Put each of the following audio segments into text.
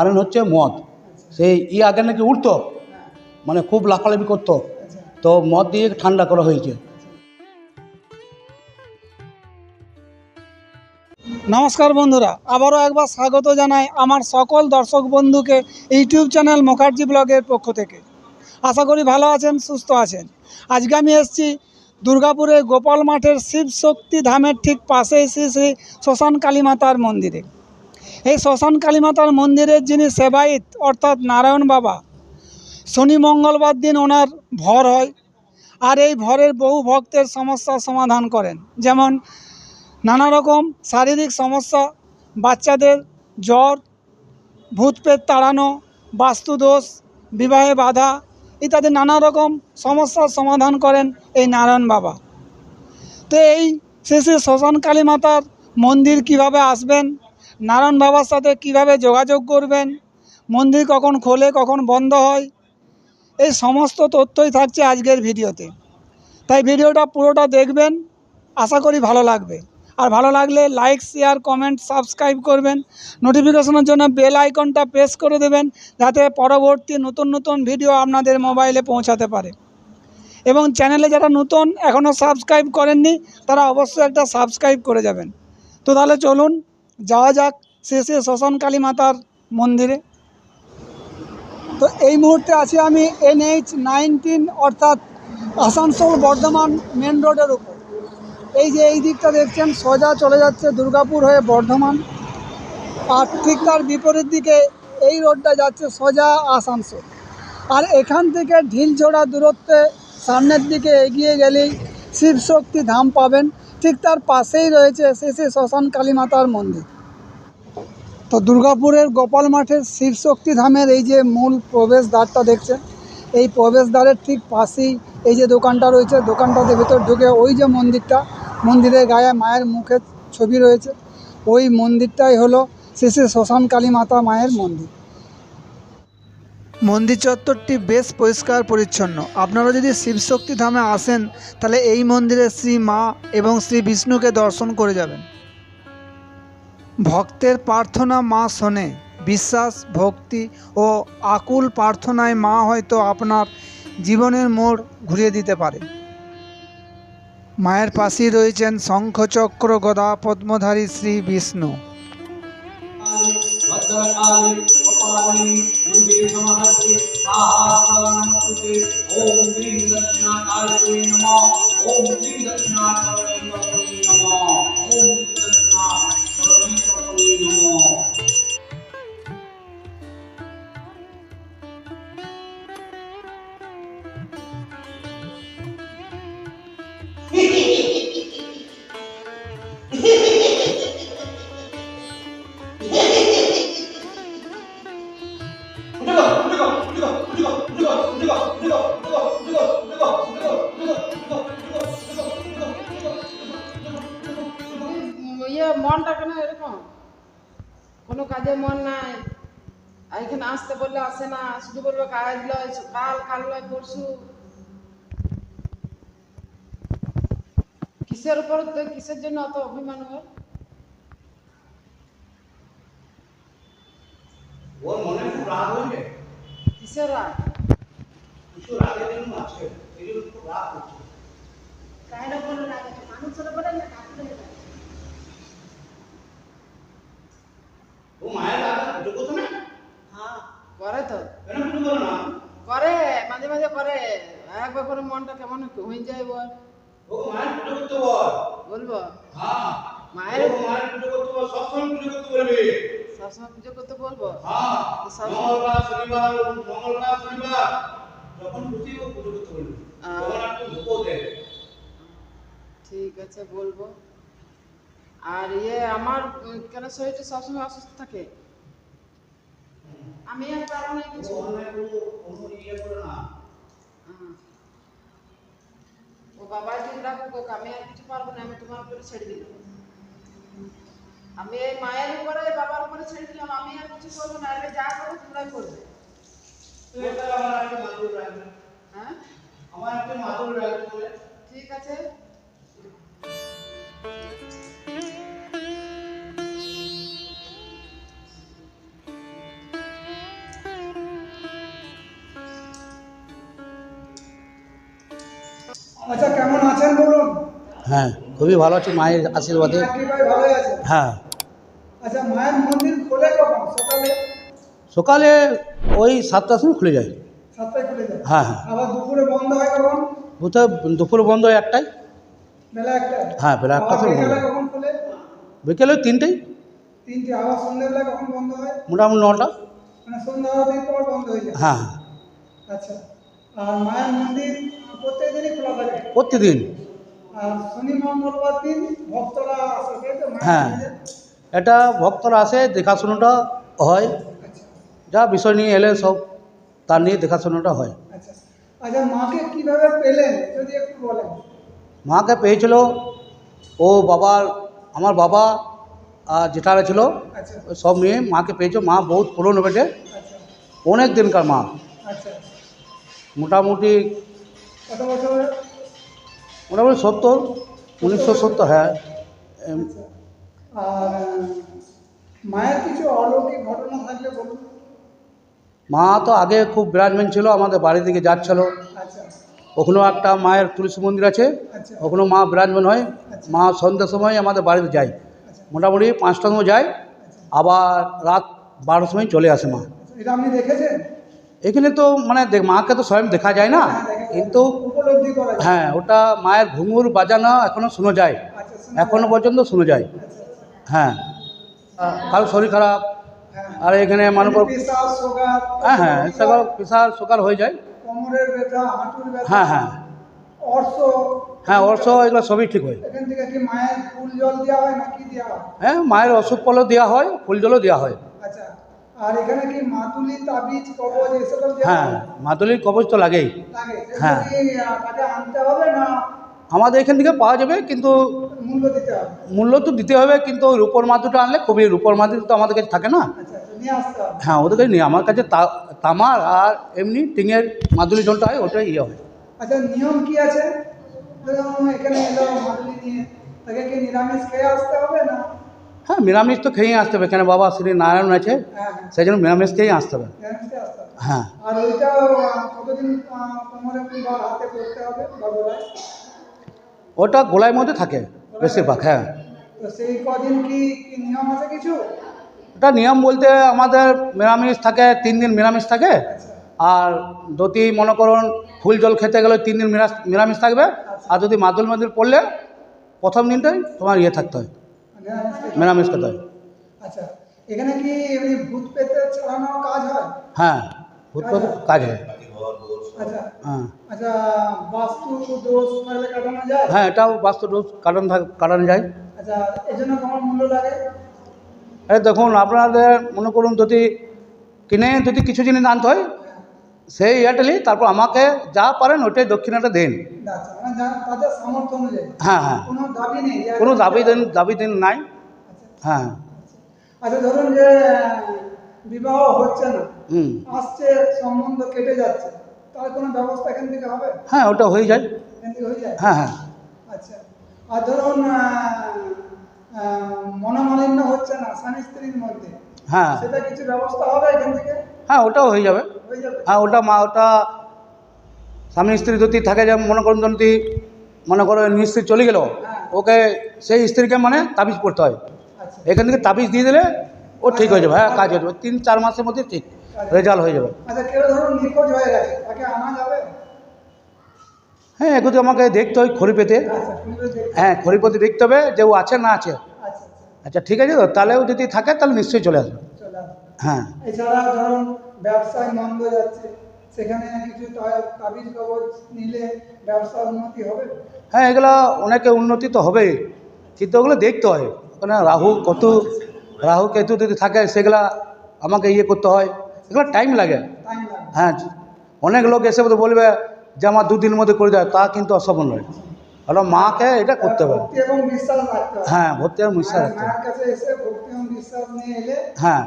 কারণ হচ্ছে মদ। সেই ই আগে নাকি উঠতো মানে খুব লাফালাফি করতো। তো মদ দিয়ে ঠান্ডা করা হয়েছে। নমস্কার বন্ধুরা, আবারও একবার স্বাগত জানাই আমার সকল দর্শক বন্ধুকে ইউটিউব চ্যানেল মুখার্জি ব্লগের পক্ষ থেকে। আশা করি ভালো আছেন, সুস্থ আছেন। আজকে আমি এসেছি দুর্গাপুরে গোপাল মাঠের শিব শক্তি ধামের ঠিক পাশেই শ্রী শ্রী শ্মশান কালী মাতার মন্দিরে। এই শ্মশান কালীমাতার মন্দিরের যিনি সেবায়িত, অর্থাৎ নারায়ণ বাবা, শনি মঙ্গলবার দিন ওনার ভর হয় আর এই ভরের বহু ভক্তের সমস্যার সমাধান করেন। যেমন নানা রকম শারীরিক সমস্যা, বাচ্চাদের জ্বর ভূতপেট তাড়ানো, বাস্তুদোষ, বিবাহে বাধা ইত্যাদি নানা রকম সমস্যার সমাধান করেন এই নারায়ণ বাবা। তো এই শ্রী শ্রী শ্মশান কালী মাতার মন্দির কীভাবে আসবেন নারায়ণ বাবার সাথে কীভাবে যোগাযোগ করবেন? মন্দির কখন খোলে, কখন বন্ধ হয়? এই সমস্ত তথ্যই থাকছে আজকের ভিডিওতে। তাই ভিডিওটা পুরোটা দেখবেন, আশা করি ভালো লাগবে। আর ভালো লাগলে লাইক শেয়ার কমেন্ট সাবস্ক্রাইব করবেন। নোটিফিকেশনের জন্য বেল আইকনটা প্রেস করে দেবেন, যাতে পরবর্তী নতুন নতুন ভিডিও আপনাদের মোবাইলে পৌঁছাতে পারে। এবং চ্যানেলে যারা নতুন এখনও সাবস্ক্রাইব করেননি, তারা অবশ্যই একটা সাবস্ক্রাইব করে যাবেন। তো তাহলে চলুন যাওয়া যাক শেষে শ্মশান কালী মাতার মন্দিরে। তো এই মুহূর্তে আছি আমি এনএইচ নাইনটিন অর্থাৎ আসানসোল বর্ধমান মেন রোডের উপর। এই যে এই দিকটা দেখছেন, সোজা চলে যাচ্ছে দুর্গাপুর হয়ে বর্ধমান। আর ঠিক তার বিপরীত দিকে এই রোডটা যাচ্ছে সোজা আসানসোল। আর এখান থেকে ঢিলছোড়া দূরত্বে সামনের দিকে এগিয়ে গেলেই শিবশক্তি ধাম পাবেন। ঠিক তার পাশেই রয়েছে শ্রী শ্রী শ্মশান কালী মাতার মন্দির। তো দুর্গাপুরের গোপাল মাঠের শিবশক্তি ধামের এই যে মূল প্রবেশদ্বারটা দেখছেন, এই প্রবেশদ্বারের ঠিক পাশেই এই যে দোকানটা রয়েছে দোকানটাতে ভেতর ঢুকে ওই যে মন্দিরটা, মন্দিরের গায়ে মায়ের মুখের ছবি রয়েছে। ওই মন্দিরটাই হলো শ্রী শ্রী শ্মশান কালী মাতা মায়ের মন্দির। মন্দির চত্বরটি বেশ পরিষ্কার পরিচ্ছন্ন। আপনারা যদি শিবশক্তি ধামে আসেন, তাহলে এই মন্দিরে শ্রী মা এবং শ্রী বিষ্ণুকে দর্শন করে যাবেন। ভক্তের প্রার্থনা মা শোনে, বিশ্বাস, ভক্তি ও আকুল প্রার্থনায় মা হয়তো আপনার জীবনের মোড় ঘুরিয়ে দিতে পারে। মায়ের পাশেই রয়েছেন শঙ্খচক্র গদা পদ্মধারী শ্রী বিষ্ণু। भद्रकाली कपाली दुर्गे समहते आहारमस्तुते ॐ ह्रीं दक्षिणाकालिके नमः ॐ ह्रीं दक्षिणाकालिके नमः ॐ दक्षिणा नमः মন নাই। এখানে আসতে বললে আসে না। শুধু বলবে কাজ লয় কাল কাল লয় পরশু। কিসের উপর তো কিসের জন্য অত অভিমান ওর? ওর মনে খুব রাগ হয়েছে কিসের রাগ? কিছু রাগের জন্য আছে এই জন্য খুব রাগ হচ্ছে। ও মায়ের রাগ পুজো করতো না? করে তো। কেন পুজো করো না? করে মাঝে মাঝে করে। একবার করে মনটা কেমন হয়ে যায় বল। ও মায়ের পুজো করতে বল। বলব? হ্যাঁ। মায়ের ও মায়ের পুজো করতে বল সবসময় পুজো করতে বলবি। সবসময় পুজো করতে বলব? হ্যাঁ। মঙ্গলবার শনিবার মঙ্গলবার শনিবার। যখন খুশি ও পুজো করতে বলবি। তখন একটু ভোগও দেয় ঠিক আছে বলব। আর ইয়ে আমার কেন শরীরটা সবসময় অসুস্থ থাকে? আমি আর পারব না কিছু। ইয়ে না। হ্যাঁ। ও বাবা যদি রাখুক ওকে, আমি আর কিছু পারব না আমি তোমার উপরে ছেড়ে দিলাম। আমি এই মায়ের উপরে বাবার উপরে ছেড়ে দিলাম আমি আর কিছু করব না আমি যা করব তোমরাই করবে। হ্যাঁ? আমার একটা মাদুর রাখবে। ঠিক আছে। হ্যাঁ খুবই ভালো আছে মায়ের আশীর্বাদে। হ্যাঁ। আচ্ছা মায়ের মন্দির খোলে কখন? সকালে? সকালে ওই সাতটার সময় খুলে যায়। সাতটায় খুলে যায়? হ্যাঁ হ্যাঁ। আবার দুপুরে বন্ধ হয় কখন? বুঝতে দুপুর বন্ধ হয় একটাই বেলা হ্যাঁ বেলা একটা সময় বন্ধ বিকেলে। কখন খোলে? বিকেলে তিনটেই তিনটে আবার সন্ধ্যেবেলা কখন বন্ধ হয়? মোটামুটি নটা। মানে সন্ধ্যা বন্ধ হয়ে যায়। হ্যাঁ আচ্ছা। আর মায়ের মন্দির প্রত্যেক খোলা থাকে? প্রতিদিন হ্যাঁ। এটা ভক্তরা আসে দেখাশোনাটা হয়। আচ্ছা। যা বিষয় নিয়ে এলে সব তার নিয়ে দেখাশোনাটা হয়। আচ্ছা। আচ্ছা মাকে কীভাবে পেলেন যদি একটু বলেন? মাকে পেয়েছিল ও বাবার আমার বাবা আর যেটারা ছিল সব নিয়ে মাকে পেয়েছে। মা বহুত পুরনো বেটে। অনেক দিনকার মা। মোটামুটি মোটামুটি সত্তর উনিশশো সত্তর হ্যাঁ। আচ্ছা আর মায়ের কিছু অলৌকিক ঘটনা থাকলে বলুন। মা তো আগে খুব বিরাজমান ছিল আমাদের বাড়ি থেকে যাচ্ছিল। আচ্ছা। ওখানেও একটা মায়ের তুলসী মন্দির আছে আচ্ছা। ওখানেও মা বিরাজমান হয়। মা সন্ধ্যার সময় আমাদের বাড়িতে যায়। আচ্ছা। মোটামুটি পাঁচটার সময় যায় আবার রাত বারোটার সময় চলে আসে মা। আচ্ছা, এটা আপনি দেখেছেন? এখানে তো মানে মাকে তো স্বয়ং দেখা যায় না। কিন্তু হ্যাঁ ওটা মায়ের ঘুঙুর বাজানো এখনও শোনা যায়। আচ্ছা শুনুন। এখনও পর্যন্ত শোনা যায়। হ্যাঁ। কারও শরীর খারাপ। আর এখানে মনে সুগার হ্যাঁ হ্যাঁ সেগুলো প্রেশার সুগার হয়ে যায়। হ্যাঁ হ্যাঁ। হ্যাঁ অর্শ এগুলো সবই ঠিক হয়। হয় মায়ের অসুখ ফলও দেওয়া হয় ফুল জলও দেওয়া হয়। আর এখানে কি মাতুলি তাবিজ কবজ এসব হ্যাঁ? মাদুলির কবচ তো লাগেই। হ্যাঁ। আনতে হবে না? আমাদের এখান থেকে পাওয়া যাবে কিন্তু মূল্য দিতে হবে। মূল্য তো দিতে হবে কিন্তু ওই রূপর মাদুটা আনলে খুবই রূপর মাদুর তো আমাদের কাছে থাকে না। আচ্ছা আচ্ছা, নিয়ে হ্যাঁ ওদের কাছে নেই আমার কাছে তামার আর এমনি টিঙের মাদুলি জলটা হয় ওটাই ইয়ে হয় আচ্ছা নিয়ম কি আছে? এখানে এলো নিয়ে। তাকে কি নিরামিষ খেয়ে আসতে হবে না? হ্যাঁ নিরামিষ তো খেয়েই আসতে হবে। কেন বাবা শ্রী নারায়ণ আছে সেই জন্য নিরামিষ খেয়েই আসতে হবে। হ্যাঁ। ওটা গোলায় মধ্যে থাকে বেশিরভাগ হ্যাঁ। নিয়ম ওটা নিয়ম বলতে আমাদের নিরামিষ থাকে তিন দিন নিরামিষ থাকে। আর যদি মনে করুন ফুল জল খেতে গেলে তিন দিন নিরামিষ থাকবে আর যদি মাদুল মাদুল পড়লে প্রথম দিনটাই তোমার ইয়ে থাকতে হয়। হয় আচ্ছা এখানে কি এমনি ভূত পেতে ছড়ানোর কাজ হয়? হ্যাঁ ভূত প্রেত কাজ হয়। আচ্ছা হ্যাঁ। আচ্ছা বাস্তু দোষ থাকলে কাটানো যায়? হ্যাঁ এটাও বাস্তু কাটানো কাটানো যায়। আচ্ছা এই কেমন মূল্য লাগে? এই দেখুন আপনাদের মনে করুন যদি কিনে যদি কিছু জিনিস আনতে হয় সেই এয়ারটেলই তারপর আমাকে যা পারেন ওইটাই দক্ষিণাটা দিন। আচ্ছা মানে হ্যাঁ হ্যাঁ। কোনো দাবি নেই কোনো দাবি দিন দাবি দিন নাই। আচ্ছা, হ্যাঁ। আচ্ছা ধরুন যে বিবাহ হচ্ছে না আসছে সম্বন্ধ কেটে যাচ্ছে তার কোনো ব্যবস্থা এখান থেকে হবে? হ্যাঁ ওটা হয়ে যায়। এখান থেকে হয়ে যায়? হ্যাঁ হ্যাঁ। আচ্ছা। আর ধরুন মনোমালিন্য হচ্ছে না স্বামী স্ত্রীর মধ্যে। হ্যাঁ। সেটা কিছু ব্যবস্থা হবে এখান থেকে? হ্যাঁ ওটাও হয়ে যাবে। হয়ে হ্যাঁ ওটা মা ওটা স্বামী স্ত্রী যদি থাকে যে মনে করুন যদি মনে করো স্ত্রী চলে গেল ওকে সেই স্ত্রীকে মানে তাবিজ পড়তে হয়। আচ্ছা। এখান থেকে তাবিজ দিয়ে দিলে ও ঠিক হয়ে যাবে। হ্যাঁ কাজ হয়ে যাবে। তিন চার মাসের মধ্যে ঠিক রেজাল্ট হয়ে যাবে। আচ্ছা হয়ে হ্যাঁ একটু আমাকে দেখতে হয় খড়ি পেতে আচ্ছা খুঁজে দেখতে হ্যাঁ খড়ি পেতে দেখতে হবে যে ও আছে না আছে। আচ্ছা আচ্ছা। আচ্ছা ঠিক আছে তো তাহলেও যদি থাকে তাহলে নিশ্চয়ই চলে আসবে। হ্যাঁ। এছাড়া ধরুন ব্যবসায় মন্দ যাচ্ছে সেখানে কিছু তাবিজ কবজ নিলে ব্যবসার উন্নতি হবে? হ্যাঁ এগুলো অনেকে উন্নতি তো হবেই কিন্তু ওগুলো দেখতে হয়। ওখানে রাহু কত রাহু কেতু যদি থাকে সেগুলা আমাকে ইয়ে করতে হয়। এগুলো টাইম লাগে। হ্যাঁ অনেক লোক এসে বলবে যে আমার দুদিনের মধ্যে করে দেয়। তা কিন্তু অসম্ভব নয়। কারণ মাকে এটা করতে হবে। ভক্তি এবং বিশ্বাস রাখতে হবে। হ্যাঁ ভর্তি আর মিশা রাখতে হবে। এবং বিশ্বাস হ্যাঁ।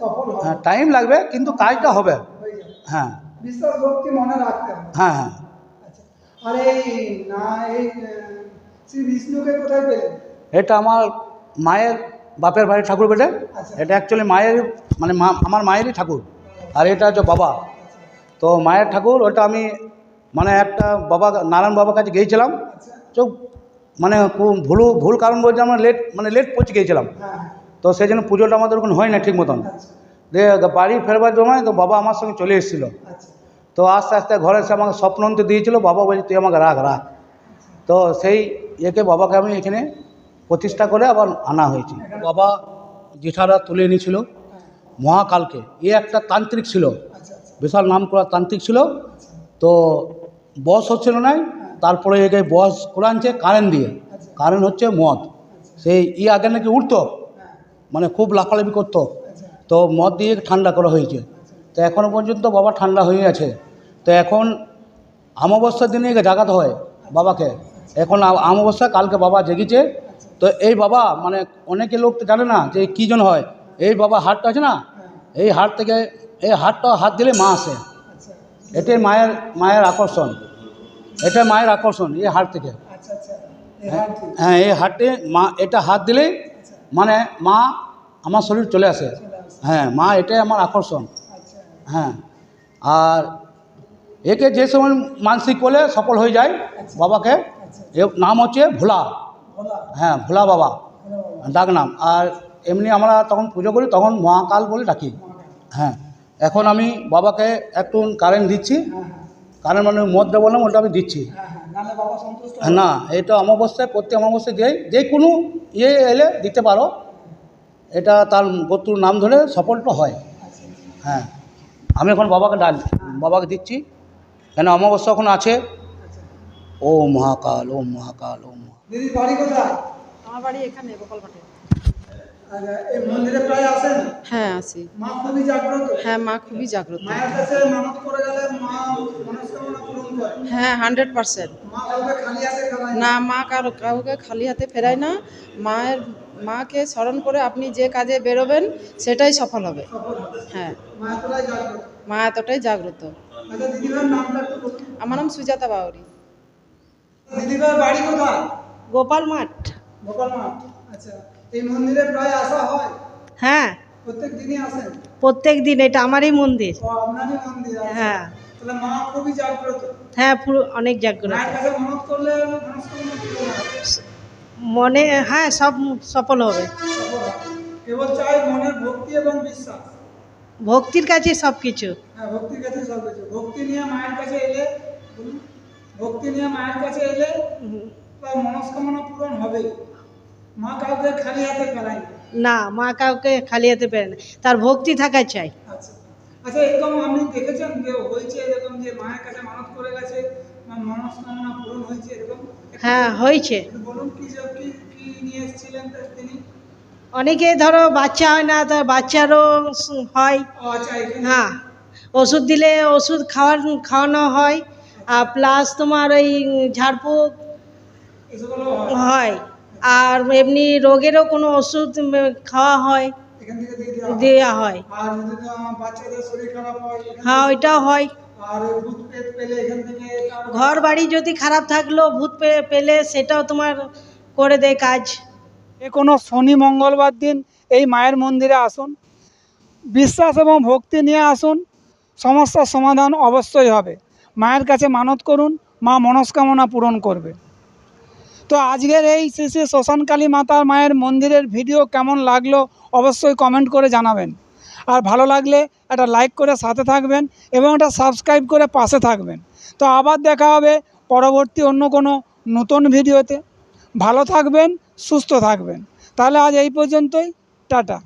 সফল হবে। হ্যাঁ টাইম লাগবে কিন্তু কাজটা হবে। হ্যাঁ বিশ্বাস ভক্তি মনে রাখতে হবে। হ্যাঁ হ্যাঁ। আচ্ছা আর এই না এই শ্রী বিষ্ণুকে কোথায় পেলেন? এটা আমার মায়ের বাপের বাড়ির ঠাকুর বেটে আচ্ছা। এটা অ্যাকচুয়ালি মায়ের মানে মা আমার মায়েরই ঠাকুর। আর এটা হচ্ছে বাবা। তো মায়ের ঠাকুর ওটা আমি মানে একটা বাবা নারায়ণ বাবার কাছে গিয়েছিলাম। তো মানে ভুল ভুল কারণ বলছে আমরা লেট মানে লেট পৌঁছে গিয়েছিলাম। তো সেই জন্য পুজোটা আমাদের ওখানে হয় না ঠিক মতন। দিয়ে বাড়ি ফেরবার সময় তো বাবা আমার সঙ্গে চলে এসেছিল। তো আস্তে আস্তে ঘরে এসে আমাকে স্বপ্নন্ত দিয়েছিলো বাবা বলছে তুই আমাকে রাখ রাখ। তো সেই ইয়েকে বাবাকে আমি এখানে প্রতিষ্ঠা করে আবার আনা হয়েছে। বাবা জেঠারা তুলে এনেছিল মহাকালকে। এ একটা তান্ত্রিক ছিল। বিশাল নাম করা তান্ত্রিক ছিল। তো বস হচ্ছিল না তারপরে একে বস কোরআনছে কারেন্ট দিয়ে। কারেন্ট হচ্ছে মদ। সেই ই আগে নাকি উঠতো মানে খুব লাফালাফি করতো। তো মদ দিয়ে ঠান্ডা করা হয়েছে। তো এখনও পর্যন্ত বাবা ঠান্ডা হয়ে আছে। তো এখন অমাবস্যার দিনে একে জাগাতে হয় বাবাকে। এখন আ- অমাবস্যা কালকে বাবা জেগেছে। তো এই বাবা মানে অনেকে লোক তো জানে না যে কী জন হয়। এই বাবা হাটটা আছে না? এই হাট থেকে এই হাটটা হাত দিলে মা আসে। এটাই মায়ের মায়ের আকর্ষণ। এটা মায়ের আকর্ষণ এই হাট থেকে। হ্যাঁ এই হাটে মা এটা হাত দিলেই মানে মা আমার শরীর চলে আসে। হ্যাঁ মা এটাই আমার আকর্ষণ। হ্যাঁ আর একে যে সময় মানসিক করলে সফল হয়ে যায় বাবাকে এর নাম হচ্ছে ভোলা। হ্যাঁ ভোলা বাবা। ডাক নাম আর এমনি আমরা তখন পুজো করি তখন মহাকাল বলে ডাকি। হ্যাঁ। এখন আমি বাবাকে একটু কারেন্ট দিচ্ছি। কারেন্ট মানে মদটা বললাম ওটা আমি দিচ্ছি। না এটা অমাবস্যায় প্রত্যেক অমাবস্যায় যে যে কোনো ইয়ে এলে দিতে পারো। এটা তার গোত্রুর নাম ধরে সফলটা হয়। হ্যাঁ আমি এখন বাবাকে ডাল বাবাকে দিচ্ছি। কেন অমাবস্যা এখন আছে। ও মহাকাল ও মহাকাল ও মহা দিদি বাড়ি কোথায়? আমার বাড়ি এখানে গোপালঘাটে। আচ্ছা, এই মন্দিরে প্রায় আসেন? হ্যাঁ আসি মা খুবই জাগ্রত। হ্যাঁ মা খুবই জাগ্রত। মায়ের কাছে মানত করে গেলে মা মনস্কামনা পূরণ করে। হ্যাঁ হান্ড্রেড পার্সেন্ট মা কাউকে খালি হাতে খাওয়ায় না। মা কারও কাউকে খালি হাতে ফেরায় না। মায়ের মাকে স্মরণ করে আপনি যে কাজে বেরোবেন সেটাই সফল হবে। হ্যাঁ। মা এতটাই জাগ্রত। মা এতটাই জাগ্রত। আচ্ছা আমার নাম সুজাতা বাউরি। দিদিভাইয়ের বাড়ি কোথায়? গোপাল মাঠ। গোপাল মাঠ। আচ্ছা এই মন্দিরে প্রায় আসা হয়? হ্যাঁ প্রত্যেক দিন এটা আমারই মন্দির। হ্যাঁ। হ্যাঁ পুরো অনেক জাগ্রত। মনে হ্যাঁ সব সফল হবে। হয়। ভক্তির কাছে সব কিছু। হ্যাঁ ভক্তির কাছে সব কিছু। ভক্তি নিয়ে মায়ের কাছে এলে ভক্তি নিয়ে মায়ের কাছে এলে তার মনস্কামনা পূরণ হবে মা কাউকে খালি হাতে ফেলায় না মা কাউকে খালি হাতে পেরে না। তার ভক্তি থাকা চাই। আচ্ছা। আচ্ছা এরকম আপনি দেখেছেন যে হয়েছে এরকম যে মায়ের কাছে মানত করে গেছে মনস্কামনা পূরণ হয়েছে এরকম? হ্যাঁ হয়েছে। বলুন কি কি নিয়ে এসেছিলেন তিনি? অনেকে ধরো বাচ্চা হয় না তার বাচ্চারও হয়। আচ্ছা হ্যাঁ ওষুধ দিলে ওষুধ খাওয়ার খাওয়ানো হয়। আর প্লাস তোমার ওই ঝাড়ফুঁক হয়। আর এমনি রোগেরও কোনো ওষুধ খাওয়া হয় দেওয়া হয়। হয়। আর যদি আহ, বাচ্চাদের শরীর খারাপ হয় এখান হ্যাঁ ওইটাও হয়। ঘর বাড়ি যদি খারাপ থাকল ভূত পে- পেলে সেটাও তোমার করে দেয় কাজ। এ কোনো শনি মঙ্গলবার দিন এই মায়ের মন্দিরে আসুন। বিশ্বাস এবং ভক্তি নিয়ে আসুন। সমস্যার সমাধান অবশ্যই হবে। মায়ের কাছে মানত করুন মা মনস্কামনা পূরণ করবে। তো আজকের এই শ্রী শ্মশানকালী মাতার মায়ের মন্দিরের ভিডিও কেমন লাগল অবশ্যই কমেন্ট করে জানাবেন। আর ভালো লাগলে একটা লাইক করে সাথে থাকবেন এবং একটা সাবস্ক্রাইব করে পাশে থাকবেন। তো আবার দেখা হবে পরবর্তী অন্য কোনো নতুন ভিডিওতে। ভালো থাকবেন, সুস্থ থাকবেন। তাহলে আজ এই পর্যন্তই, টাটা।